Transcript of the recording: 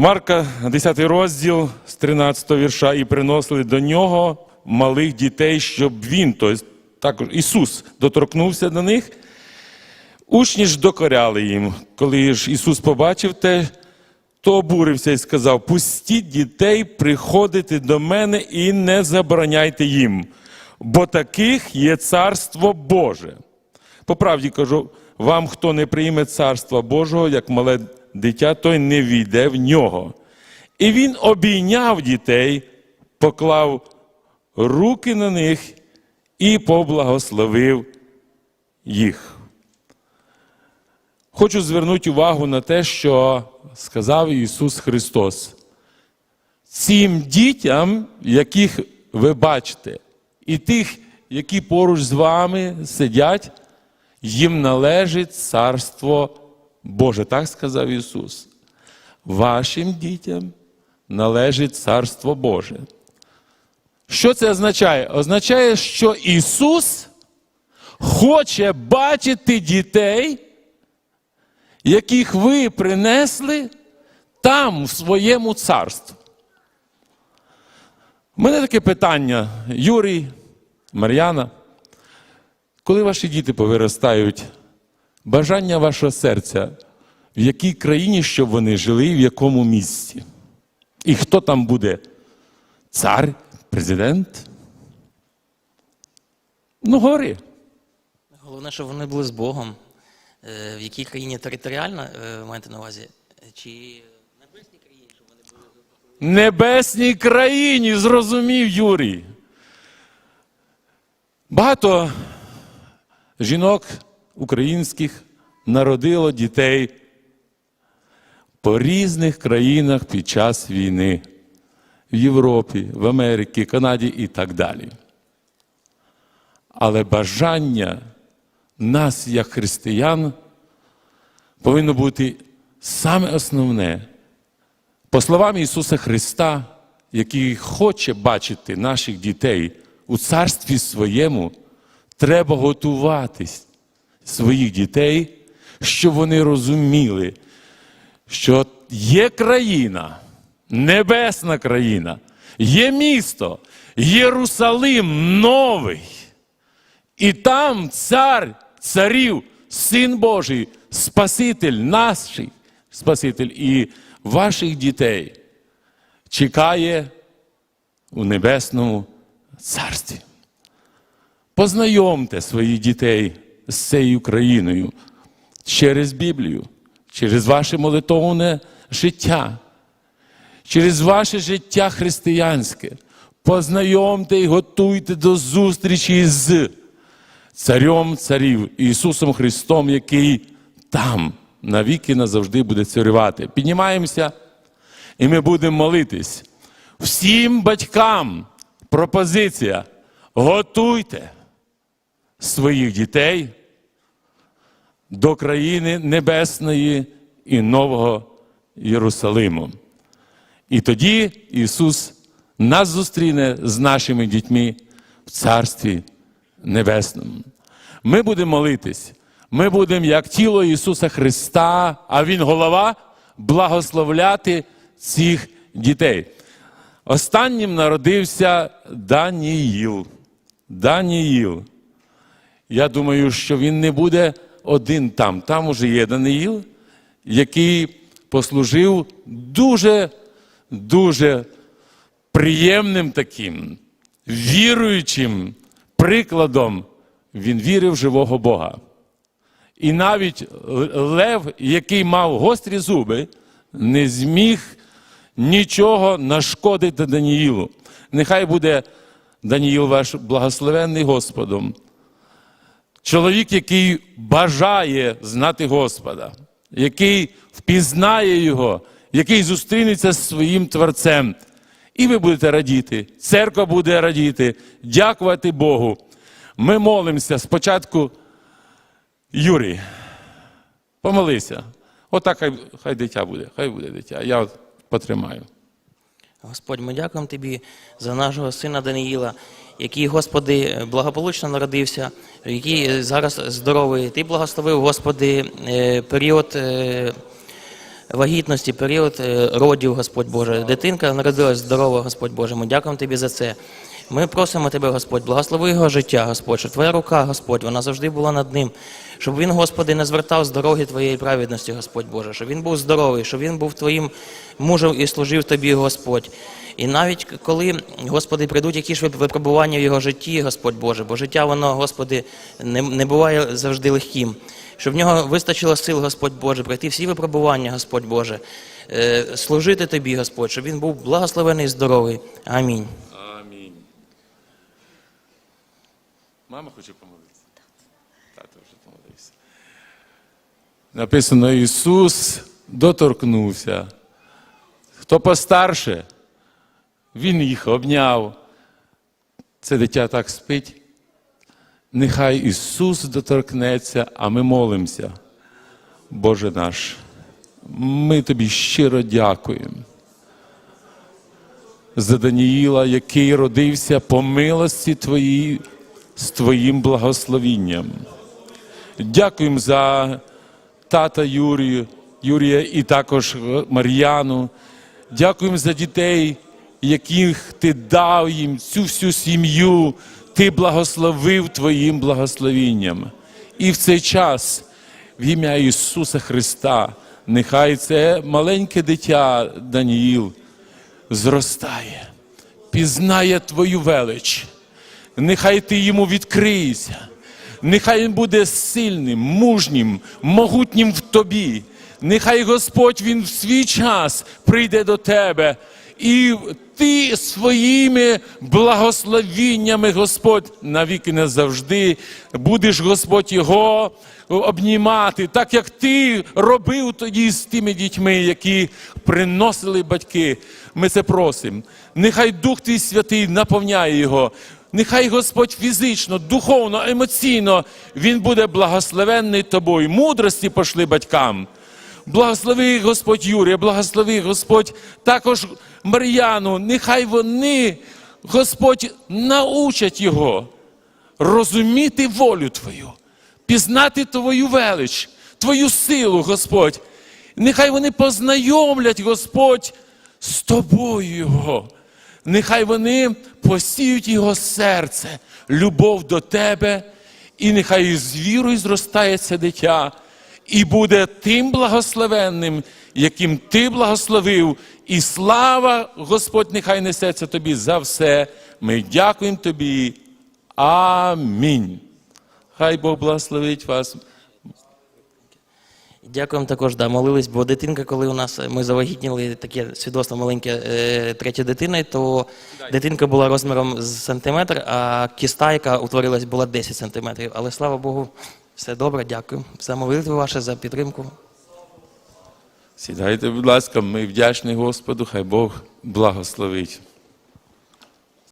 Марка, 10 розділ з 13 вірша, і приносили до нього малих дітей, щоб він, тобто також Ісус, доторкнувся до них. Учні ж докоряли їм. Коли ж Ісус побачив те, то обурився і сказав: Пустіть дітей приходити до мене і не забороняйте їм, бо таких є царство Боже. По правді кажу, вам, хто не прийме царства Божого, як мале дитя, той не війде в нього. І він обійняв дітей, поклав руки на них і поблагословив їх. Хочу звернути увагу на те, що сказав Ісус Христос. Цим дітям, яких ви бачите, і тих, які поруч з вами сидять, їм належить Царство Боже. Так сказав Ісус. Вашим дітям належить Царство Боже. Що це означає? Означає, що Ісус хоче бачити дітей, яких ви принесли там, в своєму царстві. У мене таке питання, Юрій, Мар'яна. Коли ваші діти повиростають, бажання вашого серця, в якій країні, щоб вони жили, і в якому місці? І хто там буде? Цар, президент? Ну, говори. Головне, щоб вони були з Богом. Е, В якій країні територіально е, маєте на увазі? Чи небесній країні, щоб вони були Небесній країні, зрозумів Юрій. Багато жінок українських народило дітей по різних країнах під час війни. В Європі, в Америці, Канаді і так далі. Але бажання нас, як християн, повинно бути саме основне. По словам Ісуса Христа, який хоче бачити наших дітей у царстві своєму, треба готуватись своїх дітей, щоб вони розуміли, що є країна, небесна країна, є місто, Єрусалим новий. І там цар царів, син Божий, Спаситель наш Спаситель і ваших дітей чекає у небесному царстві. Познайомте своїх дітей з цією країною через Біблію, через ваше молитовне життя, через ваше життя християнське. Познайомте і готуйте до зустрічі з царем царів Ісусом Христом, який там навіки назавжди буде царювати. Піднімаємося, і ми будемо молитись. Всім батькам пропозиція: готуйте своїх дітей до країни небесної і нового Єрусалиму. І тоді Ісус нас зустріне з нашими дітьми в Царстві Небесному. Ми будемо молитись. Ми будемо, як тіло Ісуса Христа, а Він голова, благословляти цих дітей. Останнім народився Даніїл. Даніїл. Я думаю, що він не буде один там. Там уже є Даниїл, який послужив дуже, дуже приємним таким, віруючим прикладом. Він вірив в живого Бога. І навіть лев, який мав гострі зуби, не зміг нічого нашкодити Даніїлу. Нехай буде Даніїл ваш благословенний Господом. Чоловік, який бажає знати Господа, який впізнає Його, який зустрінеться з своїм Творцем. І ви будете радіти, церква буде радіти, дякувати Богу. Ми молимося спочатку, Юрій, помолися. Отак хай, хай дитя буде, хай буде дитя. Я от потримаю. Господь, ми дякуємо Тобі за нашого сина Даниїла, який, Господи, благополучно народився, який зараз здоровий. Ти благословив, Господи, е, період е, вагітності, період е, родів, Господь Боже. Дитинка народилась здорова, Господь Боже. Ми дякуємо Тобі за це. Ми просимо Тебе, Господь, благослови його життя, Господь, щоб Твоя рука, Господь, вона завжди була над ним. Щоб він, Господи, не звертав з дороги Твоєї праведності, Господь Боже, щоб він був здоровий, щоб він був Твоїм мужем і служив Тобі, Господь. І навіть коли, Господи, прийдуть якісь випробування в його житті, Господь Боже, бо життя воно, Господи, не, не буває завжди легким. Щоб в нього вистачило сил, Господь Боже, пройти всі випробування, Господь Боже, е, служити Тобі, Господь, щоб він був благословений і здоровий. Амінь. Амінь. Мама хоче помолитися? Тато вже помолився. Написано, Ісус доторкнувся. Хто постарше, Він їх обняв. Це дитя так спить. Нехай Ісус доторкнеться, а ми молимося. Боже наш, ми тобі щиро дякуємо за Даніїла, який родився по милості Твоїй з Твоїм благословінням. Дякуємо за тата Юрію, Юрія і також Мар'яну. Дякуємо за дітей, яких ти дав їм цю всю сім'ю, ти благословив Твоїм благословінням. І в цей час, в ім'я Ісуса Христа, нехай це маленьке дитя Даніїл зростає, пізнає Твою велич. Нехай ти йому відкриєшся. Нехай він буде сильним, мужнім, могутнім в тобі. Нехай Господь він в свій час прийде до тебе. І ти своїми благословіннями, Господь, навіки не завжди будеш, Господь, його обнімати, так як ти робив тоді з тими дітьми, які приносили батьки. Ми це просимо. Нехай Дух Твій Святий наповняє його. Нехай Господь фізично, духовно, емоційно він буде благословенний тобою. Мудрості пошли батькам. Благослови Господь Юрія, благослови Господь також Мар'яну. Нехай вони, Господь, научать його розуміти волю Твою, пізнати Твою велич, Твою силу, Господь. Нехай вони познайомлять, Господь, з тобою Його. Нехай вони посіють його серце, любов до тебе, і нехай з вірою зростається дитя, і буде тим благословенним, яким ти благословив, і слава, Господь, нехай несеться тобі за все. Ми дякуємо тобі. Амінь. Хай Бог благословить вас. Дякуємо також, да, молились, бо дитинка, коли у нас ми завагітніли таке свідоцтво маленьке е, третя дитина, то дитинка була розміром з сантиметр, а кіста, яка утворилась, була 10 сантиметрів. Але слава Богу, все добре, дякую. За молитву ваше, за підтримку. Сідайте, будь ласка, ми вдячні Господу, хай Бог благословить.